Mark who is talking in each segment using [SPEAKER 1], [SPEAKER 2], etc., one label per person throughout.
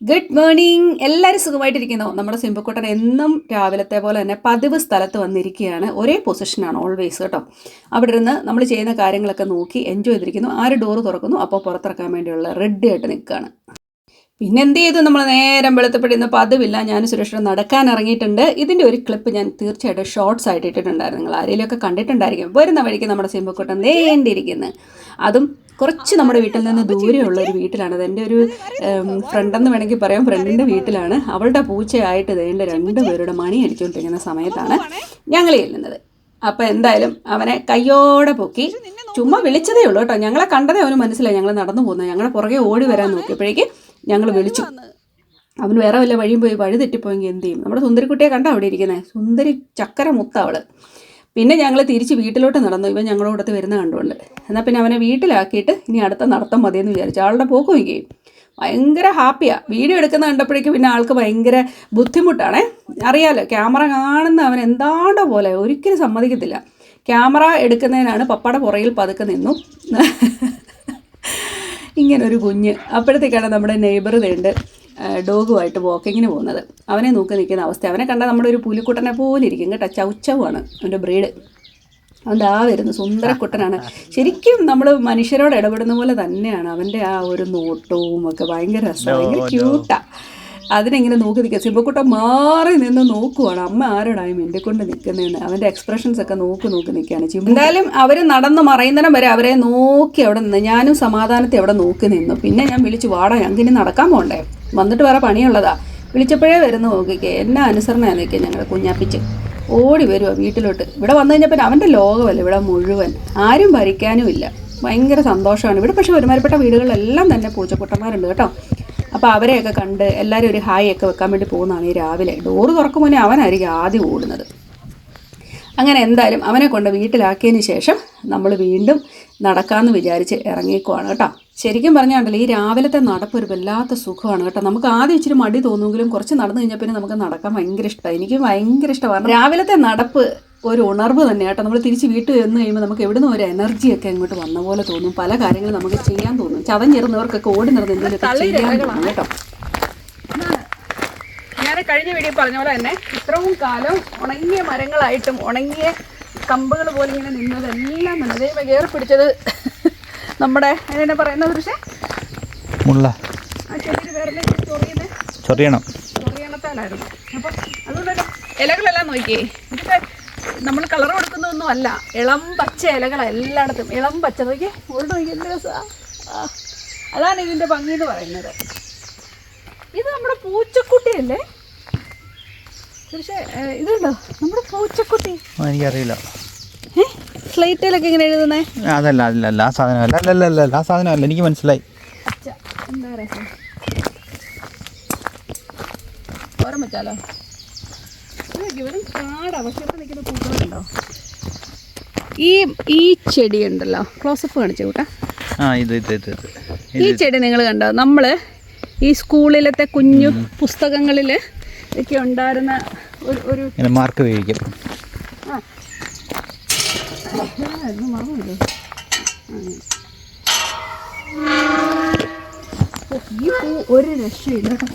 [SPEAKER 1] Good morning എല്ലാവരും സുഖമായിട്ടിരിക്കുന്നു? നമ്മുടെ സിംബക്കുട്ടൻ എന്നും രാവിലത്തെ പോലെ തന്നെ പതിവ് സ്ഥലത്ത് വന്നിരിക്കുകയാണ്. ഒരേ പൊസിഷനാണ് ഓൾവേസ് കേട്ടോ. അവിടെ ഇരുന്ന് നമ്മൾ ചെയ്യുന്ന കാര്യങ്ങളൊക്കെ നോക്കി എൻജോയ് ചെയ്തിരിക്കുന്നു. ആര് ഡോറ് തുറക്കുന്നു. അപ്പോൾ പുറത്തിറക്കാൻ വേണ്ടിയുള്ള റെഡി ആയിട്ട് നിൽക്കുകയാണ്. പിന്നെ എന്ത് ചെയ്തു? നമ്മൾ നേരം വെളുത്തപ്പെടുന്ന പതിവില്ല. ഞാൻ സുരക്ഷിതം നടക്കാൻ ഇറങ്ങിയിട്ടുണ്ട്. ഇതിന്റെ ഒരു ക്ലിപ്പ് ഞാൻ തീർച്ചയായിട്ടും ഷോർട്സ് ആയിട്ട് ഇട്ടിട്ടുണ്ടായിരുന്നു. നിങ്ങൾ ആരെങ്കിലുമൊക്കെ കണ്ടിട്ടുണ്ടായിരിക്കും. വരുന്ന വഴിക്ക് നമ്മുടെ സിംബക്കുട്ടൻ നേണ്ടിയിരിക്കുന്നത് അതും കുറച്ച് നമ്മുടെ വീട്ടിൽ നിന്ന് ദൂരെയുള്ള ഒരു വീട്ടിലാണ്. അത് എന്റെ ഒരു ഫ്രണ്ടെന്ന് വേണമെങ്കിൽ പറയാം. ഫ്രണ്ടിന്റെ വീട്ടിലാണ്. അവളുടെ പൂച്ചയായിട്ട് ഇതേന്റെ രണ്ട് പേരുടെ മണി അടിച്ചുകൊണ്ടിരിക്കുന്ന സമയത്താണ് ഞങ്ങൾ ചെല്ലുന്നത് അപ്പോൾ എന്തായാലും അവനെ കയ്യോടെ പൊക്കി ചുമ്മാ വിളിച്ചതേ ഉള്ളൂ കേട്ടോ. ഞങ്ങളെ കണ്ടതേ അവന് മനസ്സിലായി. ഞങ്ങൾ നടന്നു പോകുന്നത്. ഞങ്ങളുടെ പുറകെ ഓടി വരാൻ നോക്കിയപ്പോഴേക്ക് ഞങ്ങൾ വിളിച്ചു. അവൻ വേറെ വല്ല വഴിയും പോയി വഴി തെറ്റിപ്പോയെങ്കിൽ എന്ത് ചെയ്യും? നമ്മുടെ സുന്ദരിക്കുട്ടിയെ കണ്ട അവിടെ ഇരിക്കുന്നത് സുന്ദരി ചക്കര മുത്ത അവൾ. പിന്നെ ഞങ്ങൾ തിരിച്ച് വീട്ടിലോട്ട് നടന്നു. ഇവൻ ഞങ്ങളുടെ അടുത്ത് വരുന്ന കണ്ടുകൊണ്ട്. എന്നാൽ പിന്നെ അവനെ വീട്ടിലാക്കിയിട്ട് ഇനി അടുത്ത നടത്തം മതിയെന്ന് വിചാരിച്ചു. ആളുടെ പോക്ക് ഇങ്ങനെയും ഭയങ്കര ഹാപ്പിയാണ് വീഡിയോ എടുക്കുന്ന കണ്ടപ്പോഴേക്കും പിന്നെ ആൾക്ക് ഭയങ്കര ബുദ്ധിമുട്ടാണേ. അറിയാലോ ക്യാമറ കാണുന്ന അവൻ എന്താണ്ടോ പോലെ. ഒരിക്കലും സമ്മതിക്കത്തില്ല. ക്യാമറ എടുക്കുന്നതിനാണ് പപ്പയുടെ പുറകിൽ പതുക്കെ നിന്നു. ഇങ്ങനൊരു കുഞ്ഞ്. അപ്പോഴത്തേക്കാണ് നമ്മുടെ നെയ്ബർ വേണ്ട ഡോഗുമായിട്ട് വാക്കിങ്ങിന് പോകുന്നത്. അവനെ നോക്കി നിൽക്കുന്ന അവസ്ഥ. അവനെ കണ്ടാൽ നമ്മുടെ ഒരു പുലിക്കുട്ടനെ പോലെ ഇരിക്കും കേട്ടോ. ചൗച്ചവാണ് അവന്റെ ബ്രീഡ് അവൻ ആ വരുന്നു സുന്ദരക്കുട്ടനാണ്. ശരിക്കും നമ്മൾ മനുഷ്യരോട് ഇടപെടുന്ന പോലെ തന്നെയാണ് അവന്റെ ആ ഒരു നോട്ടവും ഒക്കെ. ഭയങ്കര രസമാണ്. ഭയങ്കര ക്യൂട്ടാ അതിനെങ്ങനെ നോക്കി നിൽക്കുക. സിംബക്കുട്ട മാറി നിന്ന് നോക്കുവാണ്. അമ്മ ആരോടായും എന്റെ കൊണ്ട് നിൽക്കുന്നതെന്ന്. അവന്റെ എക്സ്പ്രഷൻസ് ഒക്കെ നോക്കി നോക്കി നിൽക്കുകയാണ്. ചിമ്പു എന്തായാലും അവർ നടന്ന് മറയുന്നതിനും വരെ അവരെ നോക്കി അവിടെ നിന്ന് ഞാനും സമാധാനത്തെ അവിടെ നോക്കി നിന്നു. പിന്നെ ഞാൻ വിളിച്ചു വാടാ ഞങ്ങൾക്ക് ഇനി നടക്കാൻ പോകണ്ടേ വന്നിട്ട് വേറെ പണിയുള്ളതാ. വിളിച്ചപ്പോഴേ വരുന്നു നോക്കിക്കേ എന്നെ അനുസരണയാണ് നിൽക്കുക ഞങ്ങളുടെ കുഞ്ഞാപ്പിച്ച്. ഓടി വരുവാ വീട്ടിലോട്ട്. ഇവിടെ വന്നു കഴിഞ്ഞപ്പോൾ അവന്റെ ലോകമല്ല ഇവിടെ മുഴുവൻ. ആരും ഭരിക്കാനും ഇല്ല. ഭയങ്കര സന്തോഷമാണ്. ഇവിടെ പക്ഷേ ഒരുമാരിപ്പെട്ട വീടുകളിലെല്ലാം തന്നെ പൂച്ചക്കുട്ടന്മാരുണ്ട് കേട്ടോ. അപ്പോൾ അവരെയൊക്കെ കണ്ട് എല്ലാവരും ഒരു ഹായ് ഒക്കെ വെക്കാൻ വേണ്ടി പോകുന്നതാണ് ഈ രാവിലെ. ഡോറ് തുറക്കും മുന്നേ അവനായിരിക്കും ആദ്യം ഓടുന്നത്. അങ്ങനെ എന്തായാലും അവനെ കൊണ്ട് വീട്ടിലാക്കിയതിന് ശേഷം നമ്മൾ വീണ്ടും നടക്കാമെന്ന് വിചാരിച്ച് ഇറങ്ങിക്കുവാണ് കേട്ടോ. ശരിക്കും പറഞ്ഞാണ്ടല്ലോ ഈ രാവിലത്തെ നടപ്പ് ഒരു വല്ലാത്ത സുഖമാണ് കേട്ടോ. നമുക്ക് ആദ്യം ഇച്ചിരി മടി തോന്നുമെങ്കിലും കുറച്ച് നടന്നു കഴിഞ്ഞാൽ പിന്നെ നമുക്ക് നടക്കാൻ ഭയങ്കര ഇഷ്ടമാണ് എനിക്ക് ഭയങ്കര ഇഷ്ടമാണ് രാവിലത്തെ നടപ്പ് ഒരു ഉണർവ് തന്നെ കേട്ടോ. നമ്മൾ തിരിച്ച് വീട്ടിൽ വന്നു കഴിയുമ്പോൾ നമുക്ക് എവിടുന്ന് ഒരു എനർജിയൊക്കെ അങ്ങോട്ട് വന്ന പോലെ തോന്നും. പല കാര്യങ്ങളും നമുക്ക് ചെയ്യാൻ തോന്നും. ചതഞ്ഞിരുന്നവർക്കൊക്കെ ഓടി നടന്ന് എന്തെങ്കിലുമൊക്കെ ചെയ്യാൻ തോന്നും കേട്ടോ. ഞാൻ കഴിഞ്ഞ വീഡിയോ പറഞ്ഞ പോലെ തന്നെ ഇത്രയും കാലം ഉണങ്ങിയ മരങ്ങളായിട്ടും ഉണങ്ങിയ കമ്പുകൾ പോലെ ഇങ്ങനെ നിന്നതെല്ലാം നല്ല കയറി പിടിച്ചത് നമ്മുടെ പറയുന്നത് പക്ഷേ
[SPEAKER 2] മുള്ള. ചൊറിയണം.
[SPEAKER 1] ചൊറിയണത്താലായിരുന്നു. അപ്പം അതുകൊണ്ട് ഇലകളെല്ലാം നോക്കിയേ. നമ്മൾ കളർ കൊടുക്കുന്നതൊന്നും അല്ല. ഇളം പച്ച ഇലകളാണ് എല്ലായിടത്തും. ഇളം പച്ച. നോക്കിയേ. ഉള്ളു നോക്കി എന്ത് രസമാണ് അതാണ് ഇതിന്റെ ഭംഗി എന്ന് പറയുന്നത്. ഇത് നമ്മുടെ പൂച്ചക്കുട്ടിയല്ലേ? പക്ഷേ ഇതുണ്ടോ? നമ്മുടെ പൂച്ചക്കുട്ടി.
[SPEAKER 2] എനിക്കറിയില്ല.
[SPEAKER 1] ഏ? സ്ലേറ്റിലൊക്കെ ഇങ്ങനെ എഴുതുന്നേ?
[SPEAKER 2] അതല്ല അല്ല അല്ല ആ സാധനം അല്ല അല്ല അല്ല ആ സാധനമല്ല എനിക്ക് മനസ്സിലായി.
[SPEAKER 1] എന്താ വെച്ചാലോ? കാടാ പക്ഷെ ഇവിടെ നിൽക്കുന്ന പൂക്കളുണ്ടോ? ഈ ഈ ചെടി ഉണ്ടല്ലോ ക്ലോസപ്പ് കാണിച്ചു കൂട്ടാ.
[SPEAKER 2] ആ ഇത് ഇത് ഇത് ഇത്.
[SPEAKER 1] ഈ ചെടി നിങ്ങൾ കണ്ടോ? നമ്മൾ ഈ സ്കൂളിലത്തെ കുഞ്ഞു പുസ്തകങ്ങളിൽ ഒക്കെ ഉണ്ടായിരുന്ന ഒരു ഒരു
[SPEAKER 2] മാർക്ക്
[SPEAKER 1] ആ ഏതായിരുന്നു മറന്നില്ലേ ഈ പൂ ഒരു രക്ഷയില്ല. ഇതുകൊണ്ടോ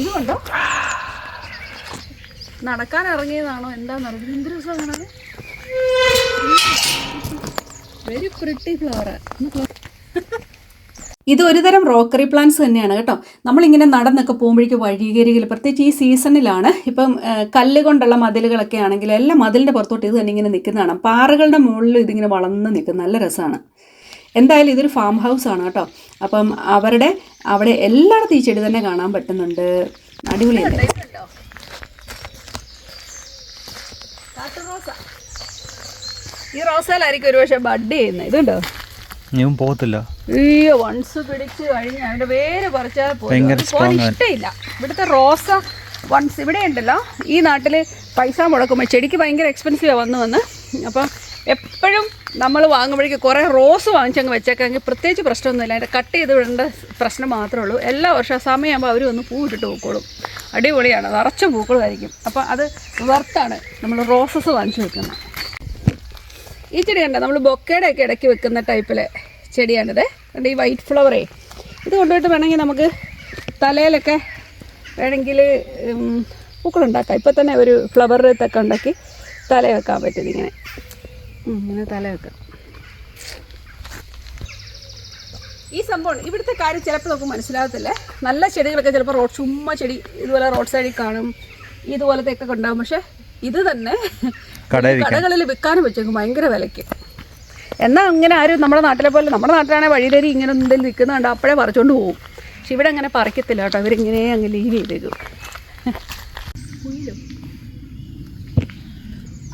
[SPEAKER 1] ഇത് കണ്ടോ? നടക്കാൻ ഇറങ്ങിയതാണോ? എന്താണെന്ന് അറിയില്ല. എന്ത് രസമാണ് കാണാൻ? വെരി പ്രിട്ടി ഫ്ലവർ ഇത് ഒരുതരം റോക്കറി പ്ലാന്റ്സ് തന്നെയാണ് കേട്ടോ. നമ്മളിങ്ങനെ നടന്നൊക്കെ പോകുമ്പോഴേക്ക് വഴികരികിൽ പ്രത്യേകിച്ച് ഈ സീസണിലാണ് ഇപ്പം കല്ലുകൊണ്ടുള്ള കല്ല് കൊണ്ടുള്ള മതിലുകളൊക്കെ ആണെങ്കിൽ എല്ലാം മതിലിന്റെ പുറത്തോട്ട് ഇത് തന്നെ ഇങ്ങനെ നിൽക്കുന്നതാണ്. പാറകളുടെ മുകളിൽ ഇതിങ്ങനെ വളർന്ന് നിൽക്കും നല്ല രസമാണ്. എന്തായാലും ഇതൊരു ഫാം ഹൗസ് ആണ് കേട്ടോ. അപ്പം അവരുടെ അവിടെ എല്ലായിടത്തും ഈ ചെടി തന്നെ കാണാൻ പറ്റുന്നുണ്ട്. അടിപൊളിയല്ലേ? ഈ റോസയിലായിരിക്കും ഒരുപക്ഷെ ബഡ് ചെയ്യുന്നത്. ഇതുണ്ടോ?
[SPEAKER 2] ഞാൻ പോകത്തില്ല.
[SPEAKER 1] അയ്യോ വൺസ് പിടിച്ച് കഴിഞ്ഞ് അതിന്റെ വേര് പറിച്ചാൽ പോലും ഇഷ്ടമില്ല. ഇവിടുത്തെ റോസ വൺസ് ഇവിടെ ഉണ്ടല്ലോ. ഈ നാട്ടിൽ പൈസ മുടക്കുമ്പോൾ ചെടിക്ക് ഭയങ്കര എക്സ്പെൻസീവാണ് വന്ന് വന്ന് അപ്പം എപ്പോഴും നമ്മൾ വാങ്ങുമ്പോഴേക്ക് കുറേ റോസ് വാങ്ങിച്ചങ്ങ് വെച്ചേക്കാമെങ്കിൽ പ്രത്യേകിച്ച് പ്രശ്നമൊന്നുമില്ല. അതിന്റെ കട്ട് ചെയ്ത് വിടേണ്ട പ്രശ്നം മാത്രമേ ഉള്ളൂ. എല്ലാ വർഷവും സമയമാകുമ്പോൾ അവർ വന്ന് പൂ ഇട്ടിട്ട് പോയിക്കോളും. അടിപൊളിയാണ്. നിറച്ച പൂക്കളായിരിക്കും. അപ്പോൾ അത് വർത്താണ് നമ്മൾ റോസസ് വാങ്ങിച്ചു വെക്കുന്നത്. ഈ ചെടി കണ്ട? നമ്മൾ ബൊക്കയുടെ ഒക്കെ ഇടയ്ക്ക് വെക്കുന്ന ടൈപ്പിലെ ചെടിയാണിത്. കണ്ട് ഈ വൈറ്റ് ഫ്ലവറേ ഇത് കൊണ്ടുപോയിട്ട് വേണമെങ്കിൽ നമുക്ക്
[SPEAKER 3] തലയിലൊക്കെ വേണമെങ്കിൽ പൂക്കളുണ്ടാക്കാം. ഇപ്പം തന്നെ ഒരു ഫ്ലവർ ഇതൊക്കെ ഉണ്ടാക്കി തല വെക്കാൻ പറ്റും ഇങ്ങനെ. ഇങ്ങനെ തല വെക്കാം. ഈ സംഭവം ഇവിടുത്തെ കാര്യം ചിലപ്പോൾ നമുക്ക് മനസ്സിലാകത്തില്ല. നല്ല ചെടികളൊക്കെ ചിലപ്പോൾ റോഡ് ചുമ്മാ ചെടി ഇതുപോലെ റോഡ് സൈഡിൽ കാണും ഇതുപോലത്തെ ഒക്കെ ഉണ്ടാകും പക്ഷെ ഇത് തന്നെ കടകളിൽ വിൽക്കാനും വെച്ചേക്കും ഭയങ്കര വിലയ്ക്ക്. എന്നാൽ അങ്ങനെ ആരും നമ്മുടെ നാട്ടിലെ പോലെ നമ്മുടെ നാട്ടിലാണെങ്കിൽ വഴിയിലേരി ഇങ്ങനെ എന്തെങ്കിലും നിൽക്കുന്നുണ്ട് അപ്പോഴേ പറിച്ചുകൊണ്ട് പോകും പക്ഷെ ഇവിടെ അങ്ങനെ പറിക്കത്തില്ല കേട്ടോ ഇവരിങ്ങനെ അങ്ങ് ലീവ് ചെയ്തേക്കും.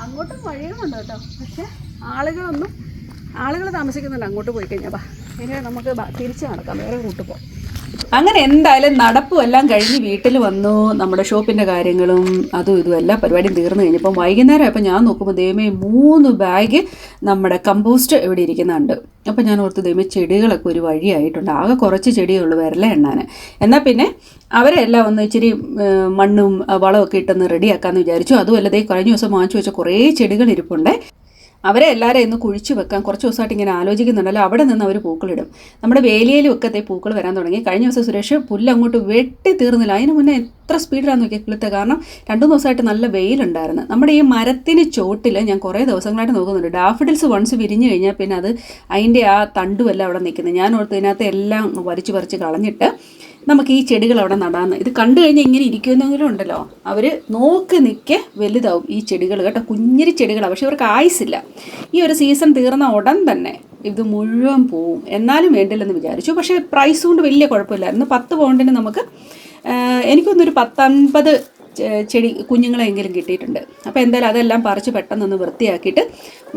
[SPEAKER 3] അങ്ങോട്ടും വഴികളുണ്ട് കേട്ടോ പക്ഷെ ആളുകളൊന്നും ആളുകൾ താമസിക്കുന്നുണ്ട് അങ്ങോട്ട് പോയി കഴിഞ്ഞപ്പോൾ ഇനി നമുക്ക് തിരിച്ച് നടക്കാം വേറെ റൂട്ട് പോകാം അങ്ങനെ എന്തായാലും നടപ്പും എല്ലാം കഴിഞ്ഞ് വീട്ടിൽ വന്നു. നമ്മുടെ ഷോപ്പിന്റെ കാര്യങ്ങളും അതും ഇതും എല്ലാ പരിപാടിയും തീർന്നു കഴിഞ്ഞപ്പോൾ വൈകുന്നേരം ആയപ്പോൾ ഞാൻ നോക്കുമ്പോൾ ദൈവമേ മൂന്ന് ബാഗ് നമ്മുടെ കമ്പോസ്റ്റ് ഇവിടെ ഇരിക്കുന്നുണ്ട്. അപ്പോൾ ഞാൻ ഓർത്ത് ദൈവമേ ചെടികളൊക്കെ ഒരു വഴിയായിട്ടുണ്ട്. ആകെ കുറച്ച് ചെടിയേ ഉള്ളൂ വരല എണ്ണാൻ. എന്നാൽ പിന്നെ അവരെല്ലാം ഒന്ന് ഇച്ചിരി മണ്ണും വളമൊക്കെ ഇട്ടൊന്ന് റെഡിയാക്കാമെന്ന് വിചാരിച്ചു. അതുമല്ലതേ കഴിഞ്ഞ ദിവസം വാങ്ങിച്ചു വെച്ച കുറേ ചെടികൾ ഇരിപ്പുണ്ട്. അവരെ എല്ലാവരെയും ഇന്ന് കുഴിച്ചു വെക്കാൻ കുറച്ച് ദിവസമായിട്ട് ഇങ്ങനെ ആലോചിക്കുന്നുണ്ടല്ലോ. അവിടെ നിന്ന് അവർ പൂക്കളിടും. നമ്മുടെ വേലിയിലും ഒക്കെ പൂക്കൾ വരാൻ തുടങ്ങി. കഴിഞ്ഞ ദിവസം സുരേഷ് പുല്ല് അങ്ങോട്ട് വെട്ടി തീർന്നില്ല അതിന് മുന്നേ എത്ര സ്പീഡിലാണെന്ന് നോക്കിയ കിളുത്ത കാരണം രണ്ടു ദിവസമായിട്ട് നല്ല വെയിലുണ്ടായിരുന്നു. നമ്മുടെ ഈ മരത്തിന് ചോട്ടിൽ ഞാൻ കുറേ ദിവസങ്ങളായിട്ട് നോക്കുന്നുണ്ട്. ഡാഫിഡിൽസ് വൺസ് വിരിഞ്ഞു കഴിഞ്ഞാൽ പിന്നെ അത് അതിന്റെ ആ തണ്ടുമെല്ലാം അവിടെ നിൽക്കുന്നത് ഞാൻ ഓർത്ത് ഇതിനകത്ത് എല്ലാം വരിച്ചു പറിച്ച് കളഞ്ഞിട്ട് നമുക്ക് ഈ ചെടികൾ അവിടെ നടാന്ന്. ഇത് കണ്ടു കഴിഞ്ഞാൽ ഇങ്ങനെ ഇരിക്കുന്നെങ്കിലും ഉണ്ടല്ലോ. അവർ നോക്കി നിൽക്കെ വലുതാവും ഈ ചെടികൾ കേട്ടോ. കുഞ്ഞിരി ചെടികളാണ് പക്ഷെ ഇവർക്ക് ആയുസില്ല ഈ ഒരു സീസൺ തീർന്ന ഉടൻ തന്നെ ഇത് മുഴുവൻ പോവും. എന്നാലും വേണ്ടില്ലെന്ന് വിചാരിച്ചു. പക്ഷേ പ്രൈസ് കൊണ്ട് വലിയ കുഴപ്പമില്ലായിരുന്നു. പത്ത് പൗണ്ടിന് നമുക്ക് എനിക്കൊന്നൊരു പത്തൊൻപത് ചെടി കുഞ്ഞുങ്ങളെങ്കിലും കിട്ടിയിട്ടുണ്ട്. അപ്പോൾ എന്തായാലും അതെല്ലാം പറിച്ച് പെട്ടെന്നൊന്ന് വൃത്തിയാക്കിയിട്ട്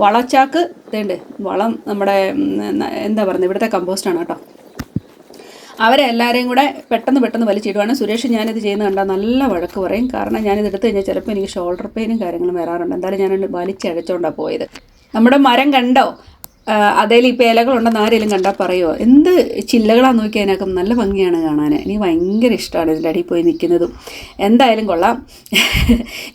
[SPEAKER 3] വളച്ചാക്ക് ഇതേണ്ട് വളം നമ്മുടെ എന്താ പറയുന്നത് ഇവിടുത്തെ കമ്പോസ്റ്റാണ് കേട്ടോ. അവരെ എല്ലാവരെയും കൂടെ പെട്ടെന്ന് പെട്ടെന്ന് വലിച്ചിടുവാണ്. സുരേഷ് ഞാനിത് ചെയ്യുന്ന കണ്ടാൽ നല്ല വഴക്ക് പറയും. കാരണം ഞാനിത് എടുത്തു കഴിഞ്ഞാൽ ചിലപ്പോൾ എനിക്ക് ഷോൾഡർ പെയിനും കാര്യങ്ങളും വരാറുണ്ട്. എന്തായാലും ഞാൻ വലിച്ചഴച്ചോണ്ടാണ് പോയത്. നമ്മുടെ മരം കണ്ടോ? അതേൽ ഇപ്പോൾ ഇലകളുണ്ടെന്ന് ആരെങ്കിലും കണ്ടാൽ പറയുമോ എന്ത് ചില്ലകളാന്ന് നോക്കി അതിനകം നല്ല ഭംഗിയാണ് കാണാൻ എനിക്ക് ഭയങ്കര ഇഷ്ടമാണ് ഇതിന്റെ അടിയിൽ പോയി നിൽക്കുന്നതും. എന്തായാലും കൊള്ളാം.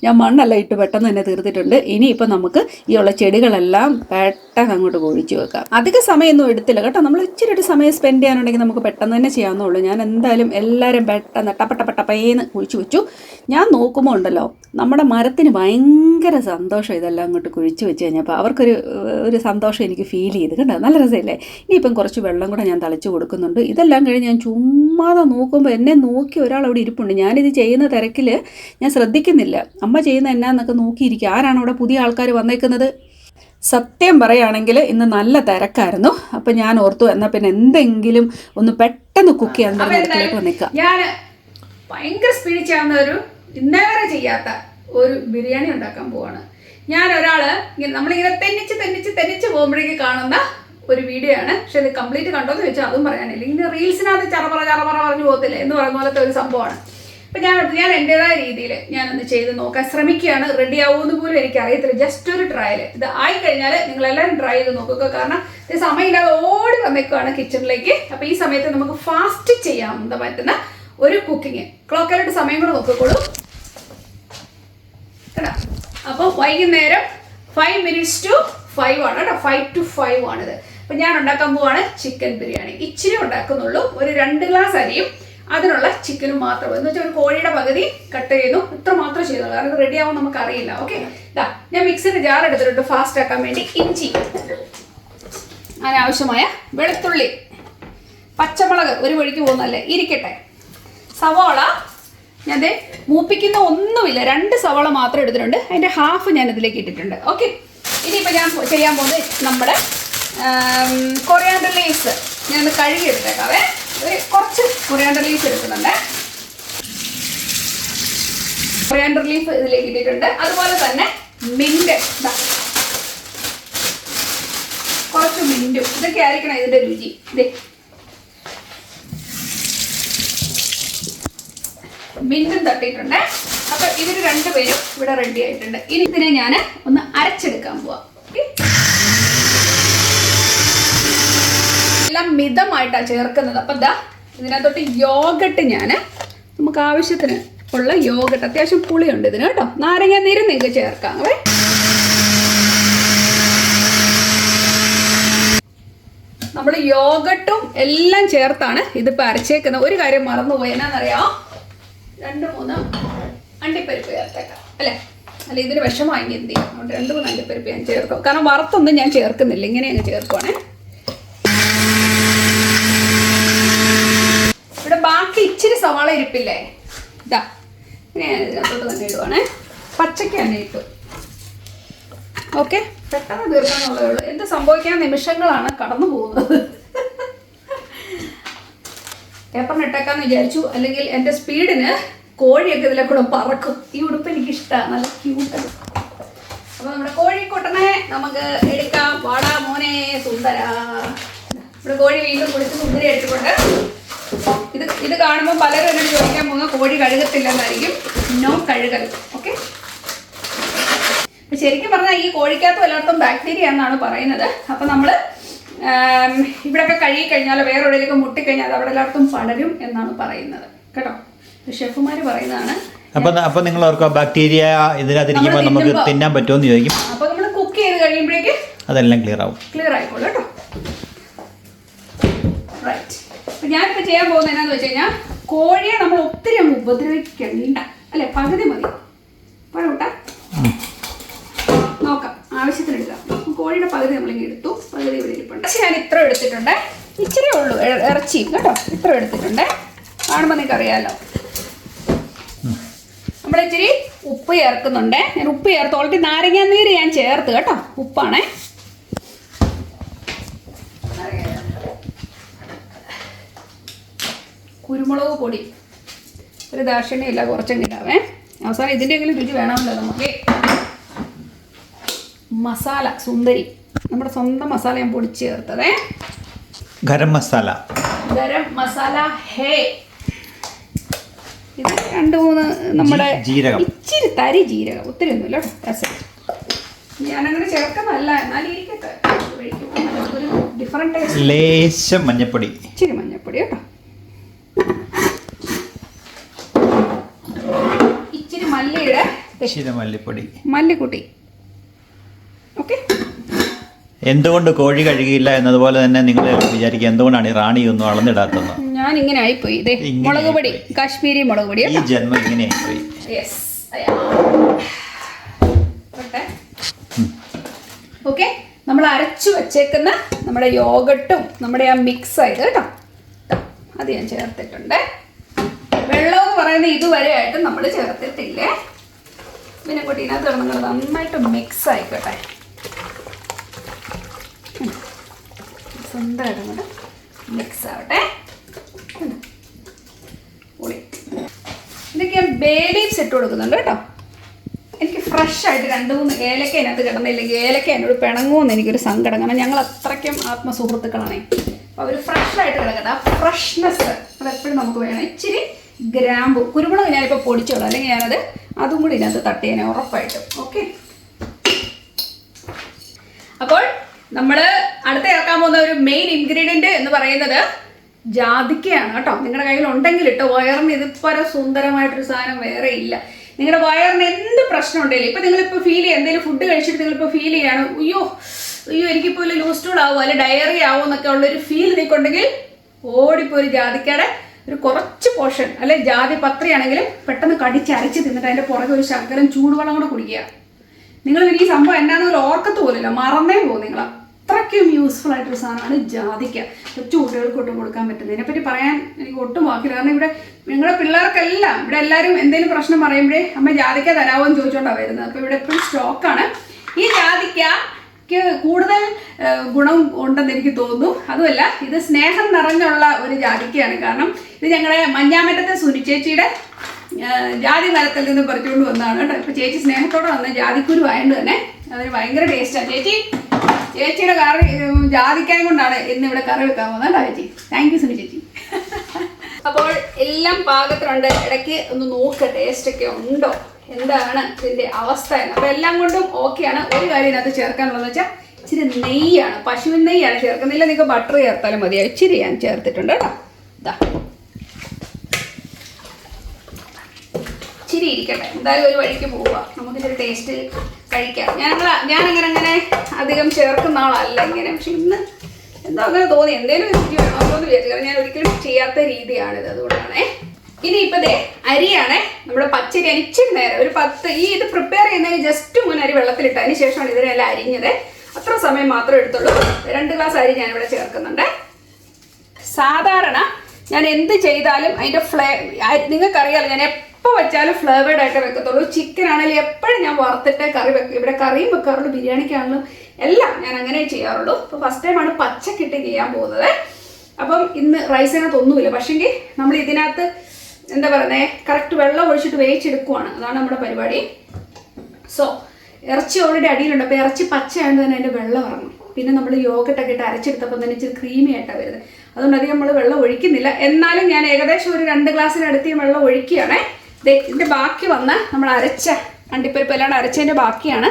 [SPEAKER 3] ഞാൻ മണ്ണല്ല ഇട്ട് പെട്ടെന്ന് തന്നെ തീർത്തിട്ടുണ്ട്. ഇനിയിപ്പോൾ നമുക്ക് ഈ ഉള്ള ചെടികളെല്ലാം പെട്ടെന്ന് അങ്ങോട്ട് കുഴിച്ചു വെക്കാം. അധിക സമയമൊന്നും എടുത്തില്ല കേട്ടോ. നമ്മൾ ഇച്ചിരി ഒരു സമയം സ്പെൻഡ് ചെയ്യാനുണ്ടെങ്കിൽ നമുക്ക് പെട്ടെന്ന് തന്നെ ചെയ്യാവുന്നുള്ളൂ ഞാൻ എന്തായാലും എല്ലാവരും പെട്ടെന്ന് ടപ്പ ടപ്പ ടപ്പേന്ന് കുഴിച്ചു വെച്ചു. ഞാൻ നോക്കുമ്പോൾ ഉണ്ടല്ലോ നമ്മുടെ മരത്തിന് ഭയങ്കര സന്തോഷം ഇതെല്ലാം അങ്ങോട്ട് കുഴിച്ചു വെച്ച് കഴിഞ്ഞപ്പോൾ അവർക്കൊരു ഒരു സന്തോഷം എനിക്ക് ഫീൽ ചെയ്ത് കണ്ടോ? നല്ല രസമല്ലേ? ഇനിയിപ്പം കുറച്ച് വെള്ളം കൂടെ ഞാൻ തളിച്ച് കൊടുക്കുന്നുണ്ട്. ഇതെല്ലാം കഴിഞ്ഞ് ഞാൻ ചുമ്മാതെ നോക്കുമ്പോൾ എന്നെ നോക്കി ഒരാൾ അവിടെ ഇരിപ്പുണ്ട്. ഞാനിത് ചെയ്യുന്ന തിരക്കിൽ ഞാൻ ശ്രദ്ധിക്കുന്നില്ല. അമ്മ ചെയ്യുന്ന എന്നാന്നൊക്കെ നോക്കിയിരിക്കുക ആരാണ് അവിടെ പുതിയ ആൾക്കാർ വന്നേക്കുന്നത്? സത്യം പറയുകയാണെങ്കിൽ ഇന്ന് നല്ല തിരക്കായിരുന്നു. അപ്പം ഞാൻ ഓർത്തു എന്നാൽ പിന്നെ എന്തെങ്കിലും ഒന്ന് പെട്ടെന്ന് കുക്ക് ചെയ്യാൻ പറഞ്ഞിടത്തിലേക്ക് വന്നേക്കാം. ഞാൻ ഭയങ്കര സ്പീഡ് ചെയ്യാവുന്ന ഒരു ഇന്നേ വരെ ചെയ്യാത്ത ഒരു ബിരിയാണി ഉണ്ടാക്കാൻ പോവാണ്. ഞാൻ ഒരാൾ ഇങ്ങനെ നമ്മളിങ്ങനെ തെന്നിച്ച് തെന്നിച്ച് തെന്നിച്ച് പോകുമ്പോഴേക്ക് കാണുന്ന ഒരു വീഡിയോ ആണ്. പക്ഷെ ഇത് കംപ്ലീറ്റ് കണ്ടോ എന്ന് വെച്ചാൽ അതും പറയാനില്ല. ഇങ്ങനെ റീൽസിനകത്ത് ചറപറ ചറപറ പറഞ്ഞു പോകത്തില്ല. എന്ന് പറയുന്ന പോലത്തെ ഒരു സംഭവമാണ്. അപ്പം ഞാൻ ഞാൻ എന്റെതായ രീതിയിൽ ഞാനൊന്ന് ചെയ്ത് നോക്കാൻ ശ്രമിക്കുകയാണ്. റെഡി ആവുമെന്ന് പോലും എനിക്ക് അറിയത്തില്ല ജസ്റ്റ് ഒരു ട്രയൽ ഇത് ആയി കഴിഞ്ഞാൽ നിങ്ങൾ എല്ലാവരും ട്രൈ ചെയ്ത് നോക്കുക. കാരണം സമയമില്ലാതെ ഓടി വന്നേക്കുവാണ് കിച്ചണിലേക്ക് അപ്പോൾ ഈ സമയത്ത് നമുക്ക് ഫാസ്റ്റ് ചെയ്യാൻ പറ്റുന്ന ഒരു കുക്കിങ് ക്ലോക്കലായിട്ട് സമയം കൂടെ നോക്കിക്കോളൂ. അപ്പോൾ വൈകുന്നേരം ഫൈവ് മിനിറ്റ്സ് ടു ഫൈവ് ആണ് കേട്ടോ. ഫൈവ് ടു ഫൈവ് ആണിത്. അപ്പം ഞാൻ ഉണ്ടാക്കാൻ പോവാണ് ചിക്കൻ ബിരിയാണി. ഇച്ചിരി ഉണ്ടാക്കുന്നുള്ളൂ. ഒരു രണ്ട് ഗ്ലാസ് അരിയും അതിനുള്ള ചിക്കനും മാത്രം. എന്ന് വെച്ചാൽ ഒരു കോഴിയുടെ പകുതി കട്ട് ചെയ്യുന്നു. ഇത്ര മാത്രം ചെയ്യുന്നു കാരണം റെഡി ആവും നമുക്ക് അറിയില്ല ഓക്കെ ഞാൻ മിക്സിയുടെ ജാർ എടുത്തിട്ടുണ്ട് ഫാസ്റ്റ് ആക്കാൻ വേണ്ടി. ഇഞ്ചി. അതിനാവശ്യമായ വെളുത്തുള്ളി. പച്ചമുളക് ഒരു വഴിക്ക് പോകുന്നല്ലേ ഇരിക്കട്ടെ. സവാള ഞാൻ ദേ മൂപ്പിക്കുന്ന ഒന്നുമില്ല. രണ്ട് സവാള മാത്രം എടുത്തിട്ടുണ്ട്. അതിന്റെ ഹാഫ് ഞാൻ ഇതിലേക്ക് ഇട്ടിട്ടുണ്ട്. ഓക്കെ ഇനിയിപ്പോൾ ഞാൻ ചെയ്യാൻ പോകുന്നത് നമ്മുടെ കൊറിയാണ്ടർ ലീവ്സ് ഞാനത് കഴുകി എടുത്തേക്കാവേ ഒരു കുറച്ച് കൊറിയാണ്ടർ ലീവ്സ് എടുക്കുന്നുണ്ട്. കൊറിയാണ്ടർ ലീഫ് ഇതിലേക്ക് ഇട്ടിട്ടുണ്ട്. അതുപോലെ തന്നെ മിന്റ് കുറച്ച് മിന്റും ഇതൊക്കെ ആയിരിക്കണം ഇതിന്റെ രുചി. ഇതേ മിന്റും തട്ടിയിട്ടുണ്ട്. അപ്പൊ ഇവർ രണ്ടുപേരും ഇവിടെ റെഡി ആയിട്ടുണ്ട്. ഇനി ഇതിനെ ഞാൻ ഒന്ന് അരച്ചെടുക്കാൻ പോവാം. എല്ലാം മിതമായിട്ടാണ് ചേർക്കുന്നത്. അപ്പം ദാ ഇതിനകത്തോട്ട് യോഗട്ട് ഞാൻ നമുക്ക് ആവശ്യത്തിന് ഉള്ള യോഗട്ട്. അത്യാവശ്യം പുളിയുണ്ട് ഇതിന് കേട്ടോ. നാരങ്ങ നീര് നിങ്ങൾക്ക് ചേർക്കാം. അവേ നമ്മൾ യോഗട്ടും എല്ലാം ചേർത്താണ് ഇതിപ്പോൾ അരച്ചേക്കുന്നത്. ഒരു കാര്യം മറന്നുപോയി. എന്നാന്നറിയാം രണ്ട് മൂന്ന് അണ്ടിപ്പരിപ്പ് ചേർത്തേക്കാം. അല്ലേ? അല്ല ഇതിന് വിഷമായി എന്ത് ചെയ്യും? അതുകൊണ്ട് രണ്ട് മൂന്ന് അണ്ടിപ്പരിപ്പ് ഞാൻ ചേർക്കും. കാരണം വറുത്തൊന്നും ഞാൻ ചേർക്കുന്നില്ല. ഇങ്ങനെ അങ്ങ് ചേർക്കുവാണേ. ഇവിടെ ബാക്കി ഇച്ചിരി സവാള ഇരിപ്പില്ലേ? ഇതാ. ഇങ്ങനെ ഞാൻ ഇതിനകത്തോട്ട് തന്നെ ഇടുവാണേ. പച്ചക്കാണ് ഇട്ടു ഓക്കെ? പെട്ടെന്ന് തീർക്കാനുള്ളതേ ഉള്ളൂ. എന്ത് സംഭവിക്കാൻ നിമിഷങ്ങളാണ് കടന്നു പോകുന്നത്. പേപ്പറിന് ഇട്ടേക്കാന്ന് വിചാരിച്ചു. അല്ലെങ്കിൽ എന്റെ സ്പീഡിന് കോഴിയൊക്കെ ഇതിലെ കൂടെ പറക്കും. ഈ ഉടുപ്പ് എനിക്ക് ഇഷ്ടമാണ് നല്ല ക്യൂട്ട് അപ്പൊ നമ്മുടെ കോഴിക്കൊട്ടനെ നമുക്ക് എടുക്കാം. വാടാ മോനെ സുന്ദര. നമ്മുടെ കോഴി വീണ്ടും കുളിച്ച് സുന്ദരി എടുത്തുകൊണ്ട് ഇത് ഇത് കാണുമ്പോൾ പലരും എന്നോട് ചോദിക്കാൻ പോകുന്ന കോഴി കഴുകത്തില്ലെന്നായിരിക്കും. നോ കഴുകൽ. ഓക്കെ ശരിക്കും പറഞ്ഞാൽ ഈ കോഴിക്കകത്ത് എല്ലായിടത്തും ബാക്ടീരിയ എന്നാണ് പറയുന്നത്. അപ്പം നമ്മൾ ഇവിടെയൊക്കെ കഴുകി കഴിഞ്ഞാൽ വേറെ എവിടെയൊക്കെ മുട്ടിക്കഴിഞ്ഞാൽ അത് അവിടെ എല്ലാവർക്കും പടരും എന്നാണ് പറയുന്നത്. കേട്ടോ? ഷെഫുമാർ പറയുന്നതാണ്.
[SPEAKER 2] അപ്പൊ അപ്പൊ നിങ്ങൾ ഓർക്കുക ബാക്ടീരിയ ഇതിനകത്തിരിക്കുമ്പോൾ നമുക്ക് തിന്നാൻ പറ്റുമെന്ന് ചോദിക്കും.
[SPEAKER 3] അപ്പോൾ നമ്മൾ കുക്ക് ചെയ്ത് കഴിയുമ്പോഴേക്ക്
[SPEAKER 2] അതെല്ലാം ക്ലിയർ ആവും.
[SPEAKER 3] ക്ലിയർ ആയിക്കോളൂ കേട്ടോ. റൈറ്റ് അപ്പം ഞാനിപ്പോൾ ചെയ്യാൻ പോകുന്നത് എന്നാന്ന് വെച്ച് കഴിഞ്ഞാൽ കോഴിയെ നമ്മൾ ഒത്തിരി അങ്ങ് ഉപദ്രവിക്കണ്ട. അല്ലെ? പകുതി മതി. പഴകൂട്ട നോക്കാം ആവശ്യത്തിന് എടുക്കാം കോഴിയുടെ പകുതി നമ്മളിങ്ങനെ എടുത്തു. പകുതി ഇവിടെ ഇരിപ്പുണ്ട്. പക്ഷേ ഞാൻ ഇത്ര എടുത്തിട്ടുണ്ട്. ഇച്ചിരി ഉള്ളൂ. ഇറച്ചി. കേട്ടോ? ഇത്ര എടുത്തിട്ടുണ്ട്. കാണുമ്പോൾ നിങ്ങൾക്ക് അറിയാമല്ലോ നമ്മൾ ഇച്ചിരി ഉപ്പ് ചേർക്കുന്നുണ്ട്. ഞാൻ ഉപ്പ് ചേർത്ത് ഓൾറെഡി നാരങ്ങാ നീര് ഞാൻ ചേർത്ത് കേട്ടോ. ഉപ്പാണേ. കുരുമുളക് പൊടി. ഒരു ദാക്ഷിണ്യമില്ല ഇടാവേ. അവസാനം ഇതിന്റെയെങ്കിലും രുചി വേണമല്ലോ നമുക്ക്. മസാല സുന്ദരി. നമ്മുടെ സ്വന്തം മസാല ഞാൻ പൊടിച്ച് ചേർത്തതേ.
[SPEAKER 2] ഗരം മസാല.
[SPEAKER 3] ഗരം മസാല ഹേ. ഇത് രണ്ട് മൂന്ന് നമ്മുടെ
[SPEAKER 2] ജീരകം.
[SPEAKER 3] ഇച്ചിരി തരി ജീരകം. ഒത്തിരി ഒന്നുമില്ല. ഞാനങ്ങനെ ചേർക്കുന്നതല്ല. എന്നാലും ഇരിക്കട്ടെ. ഡിഫറെന്റ് ടേസ്റ്റ്
[SPEAKER 2] ലേശം മഞ്ഞപ്പൊടി.
[SPEAKER 3] ഇച്ചിരി മഞ്ഞപ്പൊടി കേട്ടോ. ഇച്ചിരി മല്ലിയുടെ
[SPEAKER 2] ഇച്ചിരി മല്ലിപ്പൊടി.
[SPEAKER 3] മല്ലിക്കുട്ടി. ഓക്കെ
[SPEAKER 2] എന്തുകൊണ്ട് കോഴി കഴുകിയില്ല എന്നതുപോലെ തന്നെ നിങ്ങൾ വിചാരിക്കുക എന്തുകൊണ്ടാണ് ഈ റാണി ഒന്നും അളന്നിടാത്തത്
[SPEAKER 3] ഞാൻ ഇങ്ങനെ ആയിപ്പോയി ഇതേ മുളക് പൊടി കാശ്മീരി മുളക് പൊടി
[SPEAKER 2] ഈ ജന്മം ഇങ്ങനെ ആയിപ്പോയി
[SPEAKER 3] ഓക്കെ നമ്മൾ അരച്ചു വെച്ചേക്കുന്ന നമ്മുടെ യോഗട്ടും നമ്മുടെ ആ മിക്സ് ആയത് കേട്ടോ. അത് ഞാൻ ചേർത്തിട്ടുണ്ട്. വെള്ളം എന്ന് പറയുന്ന ഇതുവരെ ആയിട്ട് നമ്മൾ ചേർത്തിട്ടില്ലേ? പിന്നെ കുട്ടീനകത്ത് നമ്മൾ നന്നായിട്ട് മിക്സ് ആയിക്കോട്ടെ. സുന്ദരമായിട്ട് അങ്ങോട്ട് മിക്സ് ആവട്ടെ. ഇതൊക്കെ ഞാൻ ബേ ലീവ്സ് ഇട്ട് കൊടുക്കുന്നുണ്ട് കേട്ടോ. എനിക്ക് ഫ്രഷ് ആയിട്ട് രണ്ട് മൂന്ന് ഏലക്ക അതിനകത്ത് കിടന്നില്ലെങ്കിൽ ഏലക്ക എന്നോട് പിണങ്ങുമെന്ന് എനിക്കൊരു സങ്കടം. കാരണം ഞങ്ങൾ അത്രയ്ക്കും ആത്മസുഹൃത്തുക്കളാണേ. അപ്പോൾ അവർ ഫ്രഷ് ആയിട്ട് കിടക്കട്ടെ. ആ ഫ്രഷ്നെസ് അതെപ്പോഴും നമുക്ക് വേണം. ഇച്ചിരി ഗ്രാമ്പു. കുരുമുളക് ഞാനിപ്പോൾ പൊടിച്ചോളൂ. അല്ലെങ്കിൽ ഞാനത് അതും കൂടി ഇതിനകത്ത് തട്ടിയേനെ ഉറപ്പായിട്ടും. ഓക്കെ അപ്പോൾ നമ്മൾ അടുത്ത ചേർക്കാൻ പോകുന്ന ഒരു മെയിൻ ഇൻഗ്രീഡിയന്റ് എന്ന് പറയുന്നത് ജാതിക്കയാണ് കേട്ടോ. നിങ്ങളുടെ കയ്യിൽ ഉണ്ടെങ്കിൽ കേട്ടോ വയറിന് ഇതുപോലെ സുന്ദരമായിട്ടൊരു സാധനം വേറെ ഇല്ല. നിങ്ങളുടെ വയറിന് എന്ത് പ്രശ്നം ഉണ്ടെങ്കിലും ഇപ്പം നിങ്ങളിപ്പോൾ ഫീൽ ചെയ്യുക എന്തെങ്കിലും ഫുഡ് കഴിച്ചിട്ട് നിങ്ങളിപ്പോൾ ഫീൽ ചെയ്യാണ് അയ്യോ അയ്യോ എനിക്കിപ്പോൾ ഒരു ലൂസ് ടൂൾ ആവുമോ? അല്ലെങ്കിൽ ഡയറി ആവുമോ? എന്നൊക്കെ ഉള്ളൊരു ഫീൽ നിൽക്കുണ്ടെങ്കിൽ ഓടിപ്പോ ഒരു ജാതിക്കയുടെ ഒരു കുറച്ച് പോർഷൻ അല്ലെ ജാതി പത്രയാണെങ്കിലും പെട്ടെന്ന് കടിച്ചരച്ച് തിന്നിട്ട് അതിന്റെ പുറകെ ഒരു ശകലം ചൂടുവെള്ളം കൂടെ കുടിക്കുക. നിങ്ങൾ ഈ സംഭവം എന്നാന്നൊരു ഓർക്കത്ത് പോലില്ല മറന്നേ പോകും നിങ്ങൾ അത്രയ്ക്കും യൂസ്ഫുൾ ആയിട്ടൊരു സാധനമാണ് ജാതിക്ക. കൊച്ചു കുട്ടികൾക്ക് ഒട്ടും കൊടുക്കാൻ പറ്റുന്നത് ഇതിനെപ്പറ്റി പറയാൻ എനിക്ക് ഒട്ടും വാക്കില്ല. കാരണം ഇവിടെ നിങ്ങളുടെ പിള്ളേർക്കെല്ലാം ഇവിടെ എല്ലാവരും എന്തെങ്കിലും പ്രശ്നം പറയുമ്പോഴേ അമ്മ ജാതിക്ക തരാമോ എന്ന് ചോദിച്ചോണ്ടാണ് വരുന്നത്. അപ്പോൾ ഇവിടെ എപ്പോഴും സ്റ്റോക്കാണ് ഈ ജാതിക്ക കൂടുതൽ ഗുണം ഉണ്ടെന്ന് എനിക്ക് തോന്നുന്നു. അതുമല്ല ഇത് സ്നേഹം നിറഞ്ഞുള്ള ഒരു ജാതിക്കയാണ്. കാരണം ഇത് ഞങ്ങളുടെ മഞ്ഞാമറ്റത്തെ സുനിച്ചേച്ചിയുടെ ജാതി മരത്തിൽ നിന്ന് പറിച്ചുകൊണ്ട് വന്നതാണ് കേട്ടോ. ഇപ്പൊ ചേച്ചി സ്നേഹത്തോടെ വന്ന ജാതിക്കുരു ആയതുകൊണ്ട് തന്നെ അതിന് ഭയങ്കര ടേസ്റ്റാണ് ചേച്ചി ചേച്ചിയുടെ കറി ജാതിക്കായ കൊണ്ടാണ് ഇന്ന് ഇവിടെ കറി വെക്കാൻ പോകുന്നത്. ചേച്ചി? താങ്ക് യു സുനി ചേച്ചി. അപ്പോൾ എല്ലാം പാകത്തിലുണ്ട് ഇടയ്ക്ക് ഒന്ന് നോക്ക് ടേസ്റ്റ് ഒക്കെ ഉണ്ടോ? എന്താണ് ഇതിന്റെ അവസ്ഥ എന്ന്. അപ്പൊ എല്ലാം കൊണ്ടും ഓക്കെയാണ് ഒരു കാര്യം ഇതിനകത്ത് ചേർക്കാനുള്ളതെന്ന് വെച്ചാൽ ഇച്ചിരി നെയ്യാണ്. പശുവിൻ നെയ്യാണ് ചേർക്കുന്നില്ല നിങ്ങൾക്ക് ബട്ടർ ചേർത്താലും മതി. ഇച്ചിരി ഞാൻ ചേർത്തിട്ടുണ്ട് കേട്ടോ. ഇതാ ഇച്ചിരി ഇരിക്കട്ടെ. എന്തായാലും ഒരു വഴിക്ക് പോവുക. നമുക്കിതൊരു ടേസ്റ്റ് കഴിക്കാം. ഞാൻ ഞാൻ അങ്ങനെ അധികം ചേർക്കുന്ന ആളല്ല ഇങ്ങനെ. പക്ഷെ ഇന്ന് എന്തോ അങ്ങനെ തോന്നി. എന്തേലും എനിക്ക് വേണമല്ലോ എന്ന് വിചാരിച്ചു. കാരണം ഞാൻ ഒരിക്കലും ചെയ്യാത്ത രീതിയാണിത് അതുകൊണ്ടാണേ. ഇനി ഇപ്പൊ ദേ അരിയാണ് നമ്മുടെ പച്ചരി. അരിച്ചിരി നേരം ഒരു പത്ത് ഈ ഇത് പ്രിപ്പയർ ചെയ്യുന്നതിന് ജസ്റ്റ് മുൻ അരി വെള്ളത്തിലിട്ടതിന് ശേഷമാണ് ഇതിനെല്ലാം അരിഞ്ഞത്. അത്ര സമയം മാത്രമേ എടുത്തുള്ളൂ. രണ്ട് ഗ്ലാസ് അരി ഞാനിവിടെ ചേർക്കുന്നുണ്ട്. സാധാരണ ഞാൻ എന്ത് ചെയ്താലും അതിന്റെ ഫ്ലേ നിങ്ങൾക്കറിയാലോ ഞാൻ എപ്പോൾ വെച്ചാലും ഫ്ലേവേഡ് ആയിട്ട് വെക്കത്തുള്ളൂ. ചിക്കൻ ആണെങ്കിലും എപ്പോഴും ഞാൻ വറുത്തിട്ട് കറി വെക്കും. ഇവിടെ കറിയും വെക്കാറുള്ളൂ ബിരിയാണിക്കാണെങ്കിലും എല്ലാം ഞാൻ അങ്ങനെ ചെയ്യാറുള്ളൂ. അപ്പോൾ ഫസ്റ്റ് ടൈമാണ് പച്ചക്കിട്ട് ചെയ്യാൻ പോകുന്നത്. അപ്പം ഇന്ന് റൈസിനകത്ത് ഒന്നുമില്ല. പക്ഷേങ്കിൽ നമ്മൾ ഇതിനകത്ത് എന്താ പറയുന്നത് കറക്റ്റ് വെള്ളം ഒഴിച്ചിട്ട് വേവിച്ചെടുക്കുവാണ്. അതാണ് നമ്മുടെ പരിപാടി. സോ ഇറച്ചി ഓൾറെഡി അടിയിലുണ്ട്. അപ്പോൾ ഇറച്ചി പച്ചയായതുകൊണ്ട് തന്നെ അതിന്റെ വെള്ളം ഇറങ്ങും. പിന്നെ നമ്മൾ യോഗട്ടൊക്കെ ഇട്ട് അരച്ചെടുത്തപ്പോൾ തന്നെ ഇച്ചിരി ക്രീമി ആയിട്ടാണ് വരുന്നത്. അതുകൊണ്ട് അധികം നമ്മൾ വെള്ളം ഒഴിക്കുന്നില്ല. എന്നാലും ഞാൻ ഏകദേശം ഒരു രണ്ട് ഗ്ലാസ്സിനടുത്ത് വെള്ളം ഒഴിക്കുകയാണേ. ഇതിന്റെ ബാക്കി വന്ന് നമ്മൾ അരച്ച അണ്ടിപ്പരിപ്പ് എല്ലാം അരച്ചതിന്റെ ബാക്കിയാണ്.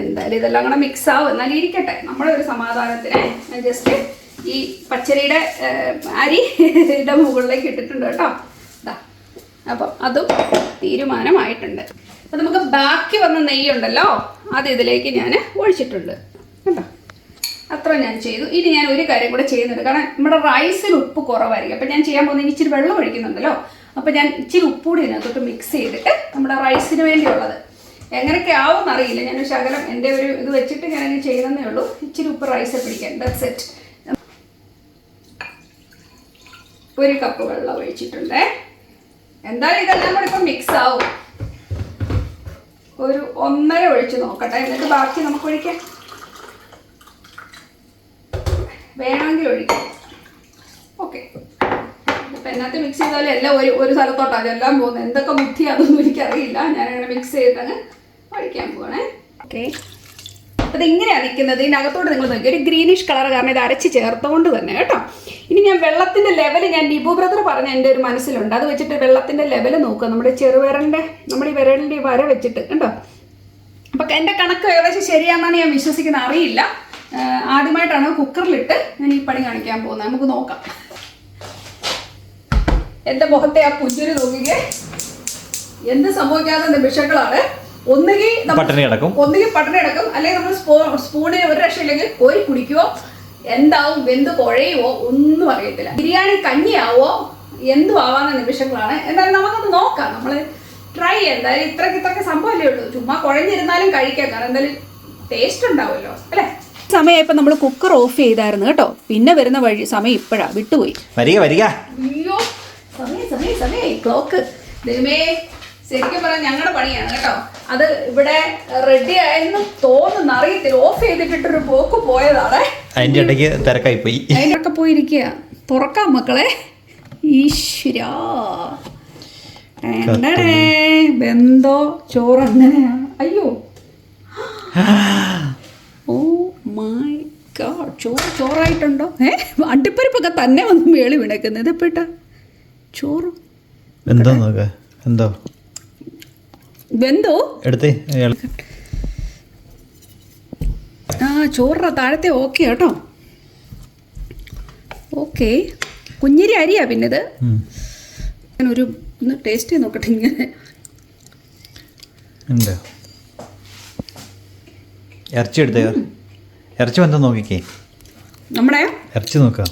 [SPEAKER 3] എന്തായാലും ഇതെല്ലാം കൂടെ മിക്സ് ആവും. എന്നാലും ഇരിക്കട്ടെ. നമ്മുടെ ഒരു സമാധാനത്തിന് ഞാൻ ജസ്റ്റ് ഈ പച്ചരിയുടെ അരിയുടെ മുകളിലേക്ക് ഇട്ടിട്ടുണ്ട് കേട്ടോ. ഇതാ അപ്പം അതും തീരുമാനമായിട്ടുണ്ട്. അപ്പം നമുക്ക് ബാക്കി വന്ന നെയ്യുണ്ടല്ലോ അത് ഇതിലേക്ക് ഞാൻ ഒഴിച്ചിട്ടുണ്ട്. അത്ര ഞാൻ ചെയ്തു. ഇനി ഞാൻ ഒരു കാര്യം കൂടെ ചെയ്യുന്നുണ്ട്. കാരണം നമ്മുടെ റൈസിൽ ഉപ്പ് കുറവായിരിക്കും. അപ്പം ഞാൻ ചെയ്യാൻ പോകുന്നത് ഇച്ചിരി വെള്ളം ഒഴിക്കുന്നുണ്ടല്ലോ. അപ്പം ഞാൻ ഇച്ചിരി ഉപ്പ് കൂടി ഇതിനകത്തോട്ട് മിക്സ് ചെയ്തിട്ട് നമ്മുടെ റൈസിന് വേണ്ടിയുള്ളത്. എങ്ങനെയൊക്കെ ആവും അറിയില്ല. ഞാൻ ശകലം എന്റെ ഒരു ഇത് വെച്ചിട്ട് ഞാനങ്ങ് ചെയ്യുന്നതേ ഉള്ളൂ. ഇച്ചിരി ഉപ്പ് റൈസ് പിടിക്കാൻ. ദാറ്റ്സ് ഇറ്റ് ഒരു കപ്പ് വെള്ളം ഒഴിച്ചിട്ടുണ്ട്. എന്തായാലും ഇതെല്ലാം കൂടെ ഇപ്പം മിക്സ് ആവും. ഒരു ഒന്നര ഒഴിച്ച് നോക്കട്ടെ. എന്നിട്ട് ബാക്കി നമുക്ക് ഒഴിക്കാം. വേണമെങ്കിൽ ഒഴിക്കാം. ഓക്കെ. ഇപ്പം എന്നകത്ത് മിക്സ് ചെയ്താലും എല്ലാം ഒരു ഒരു സ്ഥലത്തോട്ടാണ് അതെല്ലാം പോകുന്നത് എന്തൊക്കെ ബുദ്ധി അതൊന്നും എനിക്കറിയില്ല. ഞാനങ്ങനെ മിക്സ് ചെയ്തിട്ടങ്ങ് ഒഴിക്കാൻ പോവാണേ. ഓക്കെ. ഇത് ഇങ്ങനെയാണ് നിൽക്കുന്നത് ഇതിനകത്തോട്ട് നിങ്ങൾ നോക്കി. ഒരു ഗ്രീനിഷ് കളർ കാരണം ഇത് അരച്ച് ചേർത്തുകൊണ്ട് തന്നെ കേട്ടോ. ഇനി ഞാൻ വെള്ളത്തിന്റെ ലെവൽ ഞാൻ ഡിബു ബ്രദർ പറഞ്ഞ എന്റെ ഒരു മനസ്സിലുണ്ട്. അത് വെച്ചിട്ട് വെള്ളത്തിന്റെ ലെവൽ നോക്കുക. നമ്മുടെ ചെറുവിരലിന്റെ നമ്മുടെ ഈ വിരലിന്റെ വര വെച്ചിട്ട് കണ്ടോ? അപ്പം എന്റെ കണക്ക് ഏകദേശം ശരിയാണെന്നാണ് ഞാൻ വിശ്വസിക്കുന്നത്. അറിയില്ല. ആദ്യമായിട്ടാണ് കുക്കറിലിട്ട് ഞാൻ ഈ പണി കാണിക്കാൻ പോകുന്നത്. നമുക്ക് നോക്കാം. എന്റെ മുഖത്തെ ആ പുഞ്ചിരി നോക്കിക്കേ. എന്ത് സംഭവിക്കാത്ത നിമിഷങ്ങളാണ്. ഒന്നുകിൽ
[SPEAKER 2] പട്ടണി കിടക്കും.
[SPEAKER 3] ഒന്നുകിൽ പട്ടിണി കിടക്കും. അല്ലെങ്കിൽ നമ്മൾ സ്പൂ സ്പൂണിന് ഒരു രക്ഷയില്ലെങ്കിൽ കോരി കുടിക്കുവോ? എന്താവും? വെന്ത് കുഴയുവോ ഒന്നും അറിയത്തില്ല. ബിരിയാണി കഞ്ഞിയാവോ? എന്തും ആവാന്ന നിമിഷങ്ങളാണ്. എന്തായാലും നമുക്കൊന്ന് നോക്കാം. നമ്മൾ ട്രൈ ചെയ്യാം. എന്തായാലും ഇത്രക്ക് സംഭവം സംഭവമല്ലേ ഉള്ളൂ. ചുമ്മാ കുഴഞ്ഞിരുന്നാലും കഴിക്കാം. കാരണം എന്തായാലും ടേസ്റ്റ് ഉണ്ടാവുമല്ലോ. അല്ലേ? സമയം ഇപ്പം നമ്മൾ കുക്കർ ഓഫ് ചെയ്തായിരുന്നു കേട്ടോ. പിന്നെ വരുന്ന വഴി സമയം ഇപ്പഴാ. വിട്ടുപോയി.
[SPEAKER 2] വരിക വരിക.
[SPEAKER 3] അയ്യോ സമയം സമയം സമയം. ക്ലോക്ക് ദൈവമേ ശരിക്കും പറഞ്ഞാൽ ഞങ്ങളുടെ പണിയാണ് കേട്ടോ. അത് ഇവിടെ റെഡി ആയെന്ന് തോന്നുന്നു. അറിയത്തില്ല. ഓഫ് ചെയ്തിട്ടിട്ടൊരു പോക്ക് പോയതാണ്.
[SPEAKER 2] അതിന്റെ ഇടയ്ക്ക് തിരക്കായി പോയി
[SPEAKER 3] അതിനൊക്കെ പോയിരിക്കുക തുറക്കാം മക്കളെ. ഈശ്വരാ. ബന്ധോ ബെന്തോ? ചോറ് അങ്ങനെയാ അയ്യോ. മൈ ഗോഡ് ചോറ് ചോറായിട്ടുണ്ടോ? ഏ അണ്ടിപ്പരിപ്പൊക്കെ തന്നെ വന്ന് മേളി വിണക്കുന്നത് ഇതെപ്പോട്ട ചോറ്.
[SPEAKER 2] എന്താ എന്തോ?
[SPEAKER 3] വെന്തോ?
[SPEAKER 2] എടുത്തേ.
[SPEAKER 3] ആ ചോറ താഴത്തെ ഓക്കെ കേട്ടോ. ഓക്കെ. കുഞ്ഞിരി അരിയാ പിന്നെ ഇത്
[SPEAKER 2] ഉം.
[SPEAKER 3] ഒരു ഒന്ന് ടേസ്റ്റ് ചെയ്ത് നോക്കട്ടെ ഇങ്ങനെ.
[SPEAKER 2] ഇറച്ചി എടുത്തേ. ഇറച്ചി വന്ന് നോക്കിക്കേ.
[SPEAKER 3] നമ്മുടെ?
[SPEAKER 2] ഇറച്ചി നോക്കാം.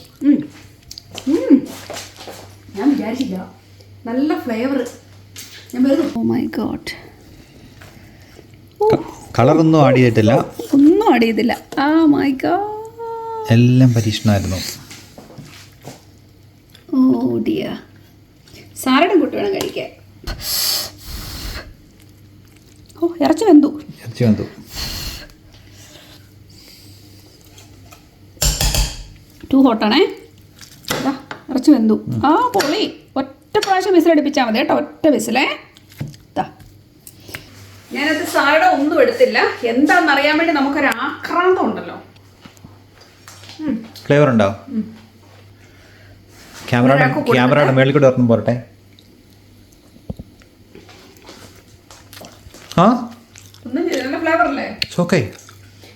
[SPEAKER 3] ഞാൻ വിചാരിച്ചില്ല. നല്ല ഫ്ലേവർ ഞാൻ ഓ മൈ ഗോഡ്
[SPEAKER 2] കളറൊന്നും ആഡ് ചെയ്തിട്ടില്ല.
[SPEAKER 3] ഒന്നും ആഡ് ചെയ്തില്ല. ആ മൈ ഗോഡ്
[SPEAKER 2] എല്ലാം പരീക്ഷണമായിരുന്നു.
[SPEAKER 3] ഓ ഡിയ സാരടും കൂട്ടി വേണം കഴിക്കാൻ. ഓ ഇറച്ചി വെന്തു.
[SPEAKER 2] ഇറച്ചി വന്നു
[SPEAKER 3] ടു ഹോട്ടാണേ ഇറച്ചി വെന്തു. ആ പൊളി. ഒറ്റ പ്രാവശ്യം വിസിലടിപ്പിച്ചാൽ മതി കേട്ടോ ഒറ്റ വിസിലേ. ഞാനത് സാഡ ഒന്നും എടുത്തില്ല. എന്താണെന്ന് അറിയാൻ വേണ്ടി നമുക്കൊരു ആക്രാന്തം ഉണ്ടല്ലോ.
[SPEAKER 2] ഫ്ലേവർ ഉണ്ടോ? ക്യാമറയുടെ മേളിൽ കൂടെ ഇറങ്ങും പോരട്ടെ. ആ?
[SPEAKER 3] ഫ്ലേവർ അല്ലേ?
[SPEAKER 2] ഓക്കെ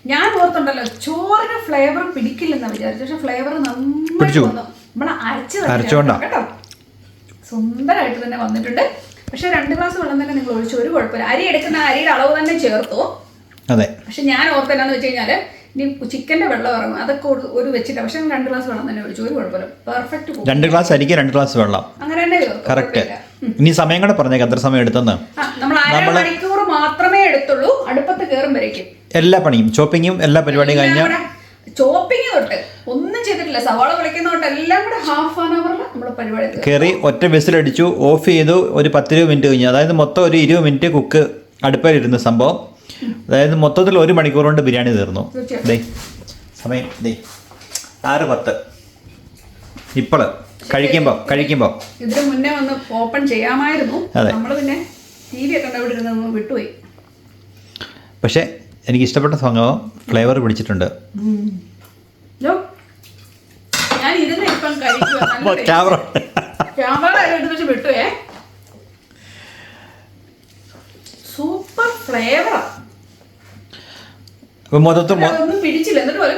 [SPEAKER 3] ഞാൻ ഓർത്തുണ്ടല്ലോ ചോറിന് ഫ്ലേവർ പിടിക്കില്ലെന്ന് വിചാരിച്ചു പക്ഷെ ഫ്ലേവർ നന്നായി. വന്നു. നമ്മളെ അരച്ച്
[SPEAKER 2] അരച്ചോണ്ടാ.
[SPEAKER 3] കേട്ടോ. സുന്ദരമായിട്ട് തന്നെ വന്നിട്ടുണ്ട്. പക്ഷെ രണ്ട് ഗ്ലാസ് വെള്ളം തന്നെ നിങ്ങൾ ഒഴിച്ചു ഒരു കുഴപ്പമില്ല. അരി എടുക്കുന്ന അരിയുടെ അളവ് തന്നെ ചേർത്തു.
[SPEAKER 2] അതെ.
[SPEAKER 3] പക്ഷെ ഞാൻ ഓർത്തെന്നാന്ന് വെച്ച് കഴിഞ്ഞാൽ ഇനി ചിക്കന്റെ വെള്ളം ഇറങ്ങും. അതൊക്കെ ഒരു വെച്ചിട്ട്. പക്ഷെ രണ്ട് ഗ്ലാസ് വെള്ളം തന്നെ ഒഴിച്ചു. ഒരു കുഴപ്പമില്ല. പെർഫെക്റ്റ്
[SPEAKER 2] രണ്ട് ഗ്ലാസ് അരിക്ക് രണ്ട് ഗ്ലാസ് വെള്ളം.
[SPEAKER 3] അങ്ങനെ തന്നെ
[SPEAKER 2] കറക്റ്റ് ഇനി സമയം കൂടെ പറഞ്ഞേക്കാം. എത്ര സമയം എടുത്തെന്ന്?
[SPEAKER 3] നമ്മൾ മാത്രമേ എടുത്തുള്ളൂ. അടുപ്പത്ത് കേറും വരയ്ക്കും
[SPEAKER 2] എല്ലാ പണിയും ചോപ്പിങ്ങും എല്ലാ പരിപാടിയും കഴിഞ്ഞാൽ
[SPEAKER 3] ചോപ്പിങ് തൊട്ട് ഒന്നും ചെയ്തിട്ടില്ല. സവാള വിളിക്കുന്നതുകൊണ്ട് എല്ലാം കൂടെ ഹാഫ് ആൻ അവറിൽ നമ്മുടെ പരിപാടി.
[SPEAKER 2] കയറി ഒറ്റ വിസിലടിച്ചു ഓഫ് ചെയ്തു ഒരു പത്തിരുപത് മിനിറ്റ് കഴിഞ്ഞു. അതായത് മൊത്തം ഒരു ഇരുപത് മിനിറ്റ് കുക്ക് അടുപ്പിലിരുന്ന സംഭവം. അതായത് മൊത്തത്തിൽ ഒരു മണിക്കൂർ കൊണ്ട് ബിരിയാണി തീർന്നു. ദേ സമയം ദേ. ആറ് പത്ത്. ഇപ്പോൾ കഴിക്കുമ്പോൾ കഴിക്കുമ്പോൾ
[SPEAKER 3] ഇതിന് മുന്നേ ഒന്ന് ഓപ്പൺ ചെയ്യാമായിരുന്നു. നമ്മൾ പിന്നെ ടി വി ഒക്കെ ഉണ്ട് അവിടെ ഇരുന്ന് വിട്ടുപോയി.
[SPEAKER 2] പക്ഷേ എനിക്ക് ഇഷ്ടപ്പെട്ട സംഭവം ഫ്ലേവർ പിടിച്ചിട്ടുണ്ട്.
[SPEAKER 3] ഞാൻ ഇരുന്ന് ഇപ്പം
[SPEAKER 2] ക്യാമറ
[SPEAKER 3] ക്യാമറ വെച്ച് വിട്ടുവേ സൂപ്പർ ഫ്ലേവറാ.
[SPEAKER 2] മൊത്തത്തിൽ
[SPEAKER 3] ഒന്നും പിടിച്ചില്ല. എന്നിട്ട് ഒരു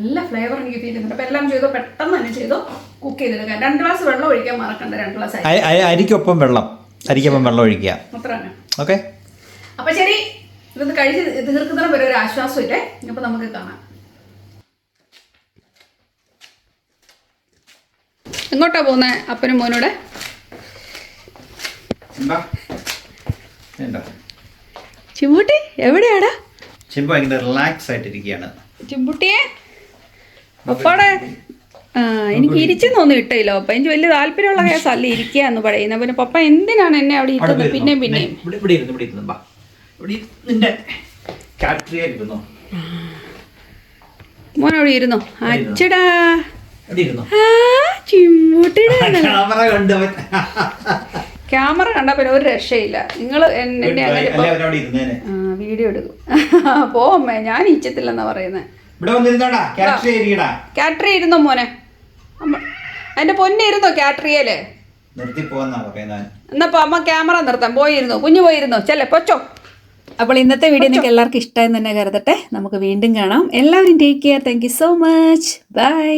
[SPEAKER 3] നല്ല ഫ്ലേവർ എനിക്ക് തീരുന്നുണ്ട് അപ്പം എല്ലാം ചെയ്തോ. പെട്ടെന്ന് തന്നെ ചെയ്തോ. കുക്ക് ചെയ്തെടുക്കാം രണ്ട് ഗ്ലാസ് വെള്ളം ഒഴിക്കാൻ മറക്കണ്ട രണ്ട് ഗ്ലാസ് അരി.
[SPEAKER 2] അരി- അരി- അരിക്കൊപ്പം വെള്ളം. അരിക്കൊപ്പം വെള്ളം ഒഴിക്കുക.
[SPEAKER 3] അത്ര
[SPEAKER 2] ഓക്കെ?
[SPEAKER 3] അപ്പം ശരി ഇതൊന്ന് കഴിച്ച് തീർക്കുന്നതിന് വരെ ഒരു ആശ്വാസം ഇല്ലേ അപ്പം നമുക്ക് കാണാം. എങ്ങോട്ടാ പോകുന്നത് അപ്പനും മോനോടെ? ചിമ്പുട്ടി എവിടെയാടാ?
[SPEAKER 2] ചിമ്പു ഭയങ്കര റിലാക്സ് ആയിട്ടിരിക്കുകയാണ്.
[SPEAKER 3] ചിമ്പുട്ടിയെ? പപ്പാടെ ആ എനിക്ക് ഇരിച്ചെന്നൊന്നും ഇട്ടില്ല അപ്പൊ എനിക്ക് വലിയ താല്പര്യമുള്ള കേസല്ല ഇരിക്കുക എന്ന് പറയുന്നത്. പിന്നെ പപ്പ എന്തിനാണ് എന്നെ അവിടെ
[SPEAKER 2] ഇരിക്കുന്നത് പിന്നെ പിന്നെ
[SPEAKER 3] മോൻ അവിടെ ഇരുന്നോ? അച്ചടാ.
[SPEAKER 2] ക്യാമറ കണ്ട
[SPEAKER 3] പിന്നെ ഒരു രക്ഷയില്ല. നിങ്ങൾ എന്നെ അങ്ങനെ
[SPEAKER 2] അല്ലേ
[SPEAKER 3] വീഡിയോ എടുക്കും. പോ അമ്മേ ഞാൻ ഇച്ചത്തില്ലെന്നാ പറയുന്നത്
[SPEAKER 2] ഇരിക്കടാ.
[SPEAKER 3] കാറ്ററി ഇരുന്നോ മോനെ? അമ്മ
[SPEAKER 2] പൊന്നിരുന്നോ കാട്രിയൽ
[SPEAKER 3] എന്നപ്പോ അമ്മ ക്യാമറ നിർത്താം. പോയിരുന്നു കുഞ്ഞു പോയിരുന്നു. ചെല്ലേ കൊച്ചോ.
[SPEAKER 1] അപ്പോൾ ഇന്നത്തെ വീഡിയോ നിങ്ങൾക്ക് എല്ലാവർക്കും ഇഷ്ടമായി തന്നെ കരുതട്ടെ. നമുക്ക് വീണ്ടും കാണാം. എല്ലാവരും take care thank you so much bye